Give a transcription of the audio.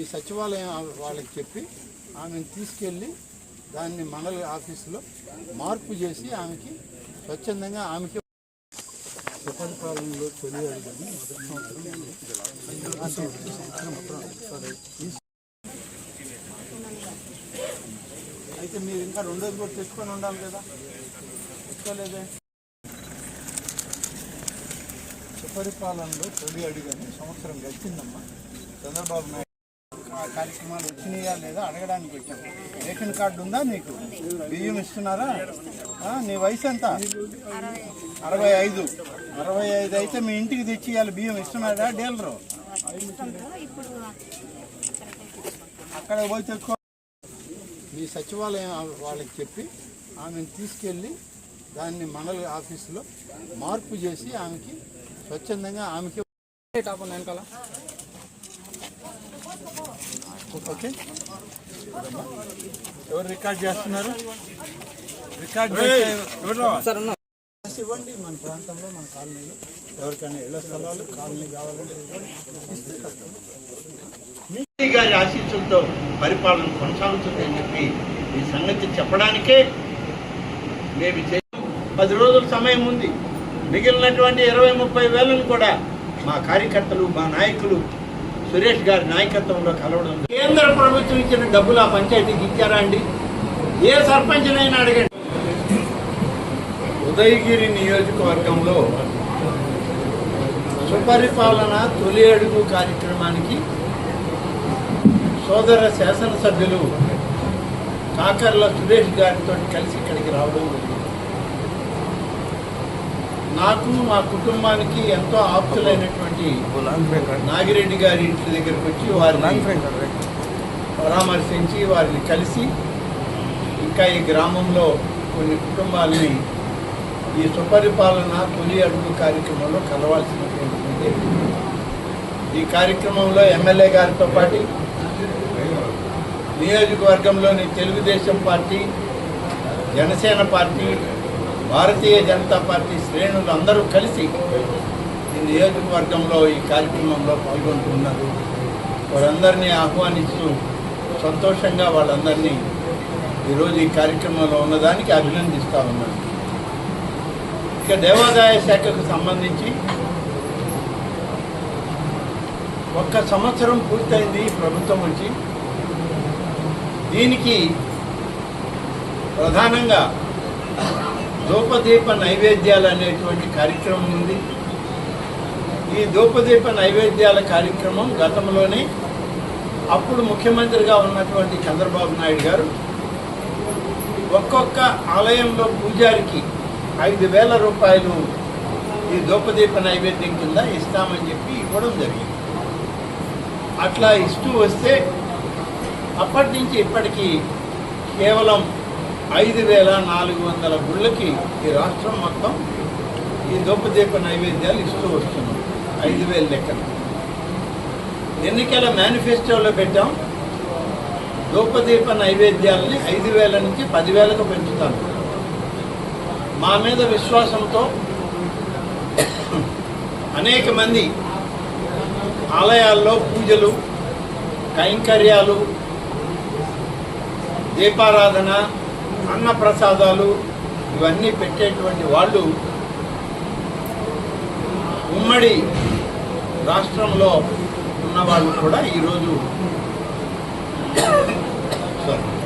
ఈ సచివాలయం వాళ్ళకి చెప్పి ఆమెను తీసుకెళ్ళి దాన్ని మండల ఆఫీసులో మార్పు చేసి ఆమెకి స్వచ్ఛందంగా ఆమెకి సుపరిపాలనలో తొలి అడుగుని మొదటి సంవత్సరం సరే. అయితే మీరు ఇంకా రెండోది కూడా తెచ్చుకొని ఉండాలి కదా తెచ్చుకోలేదే సుపరిపాలనలో తొలి అడుగని సంవత్సరం గడిచిందమ్మా చంద్రబాబు నాయుడు కార్యక్రమాలు వచ్చినాయా లేదా అడగడానికి వచ్చాం రేషన్ కార్డు ఉందా నీకు బియ్యం ఇస్తున్నారా? నీ వయసు ఎంత? అరవై ఐదు. అరవై ఐదు అయితే మీ ఇంటికి తెచ్చి ఇవాళ బియ్యం ఇస్తున్నారా డీలరు అక్కడ పోయి తెచ్చుకో. మీ సచివాలయం వాళ్ళకి చెప్పి ఆమెను తీసుకెళ్ళి దాన్ని మండల ఆఫీసులో మార్పు చేసి ఆమెకి స్వచ్ఛందంగా ఆమెకి టాప్ వెనకాల ఓకే. ఎవరు రికార్డ్ చేస్తున్నారు? రికార్డ్ ఇవ్వండి మన ప్రాంతంలో మన కాలనీలో. ఎవరికైనా ఇళ్ళ స్థలాలు కాలనీ కావాలంటే గారి ఆశీస్సులతో పరిపాలన కొనసాగుతుందని చెప్పి ఈ సంగతి చెప్పడానికే మేము చే పది రోజుల సమయం ఉంది. మిగిలినటువంటి ఇరవై ముప్పై వేలను కూడా మా కార్యకర్తలు మా నాయకులు సురేష్ గారి నాయకత్వంలో కలవడం కేంద్ర ప్రభుత్వం ఇచ్చిన డబ్బులు ఆ పంచాయతీకి ఇచ్చారా అండి? ఏ సర్పంచ్నైనా అడగండి. ఉదయగిరి నియోజకవర్గంలో సుపరిపాలన తొలి అడుగు కార్యక్రమానికి సోదర శాసనసభ్యులు కాకర్ల సురేష్ గారితో కలిసి ఇక్కడికి రావడం జరిగింది. నాకు మా కుటుంబానికి ఎంతో ఆప్తులైనటువంటి నాగిరెడ్డి గారి ఇంటి దగ్గరికి వచ్చి వారిని పరామర్శించి వారిని కలిసి ఇంకా ఈ గ్రామంలో కొన్ని కుటుంబాలని ఈ సుపరిపాలన తొలి అడుగు కార్యక్రమంలో కలవాల్సినటువంటి ఈ కార్యక్రమంలో ఎమ్మెల్యే గారితో పాటు నియోజకవర్గంలోని Telugu Desam party Janasena party Bharatiya Janata party శ్రేణులు అందరూ కలిసి ఈ నియోజకవర్గంలో ఈ కార్యక్రమంలో పాల్గొంటున్నారు. వారందరినీ ఆహ్వానిస్తూ సంతోషంగా వాళ్ళందరినీ ఈరోజు ఈ కార్యక్రమంలో ఉన్నదానికి అభినందిస్తూ ఉన్నాను. ఇక దేవాదాయ శాఖకు సంబంధించి ఒక్క సంవత్సరం పూర్తయింది ప్రభుత్వం వచ్చి. దీనికి ప్రధానంగా ధూపదీప నైవేద్యాలు అనేటువంటి కార్యక్రమం ఉంది. ఈ ధూపదీప నైవేద్యాల కార్యక్రమం గతంలోనే అప్పుడు ముఖ్యమంత్రిగా ఉన్నటువంటి చంద్రబాబు నాయుడు గారు ఒక్కొక్క ఆలయంలో పూజారికి ఐదు వేల రూపాయలు ఈ ధూపదీప నైవేద్యం కింద ఇస్తామని చెప్పి ఇవ్వడం జరిగింది. అట్లా ఇస్తూ వస్తే అప్పటి నుంచి ఇప్పటికీ కేవలం ఐదు వేల నాలుగు వందల గుళ్ళకి ఈ రాష్ట్రం మొత్తం ఈ దోపదీప నైవేద్యాలు ఇస్తూ వస్తున్నాం. ఐదు వేల లెక్కన. ఎన్నికల మేనిఫెస్టోలో పెట్టాం. దూపదీప నైవేద్యాలని ఐదు వేల నుంచి పదివేలకు పెంచుతాం. మా మీద విశ్వాసంతో అనేక మంది ఆలయాల్లో పూజలు కైంకర్యాలు దీపారాధన అన్న ప్రసాదాలు ఇవన్నీ పెట్టేటువంటి వాళ్ళు ఉమ్మడి రాష్ట్రంలో ఉన్న వాళ్ళు కూడా ఈరోజు సారీ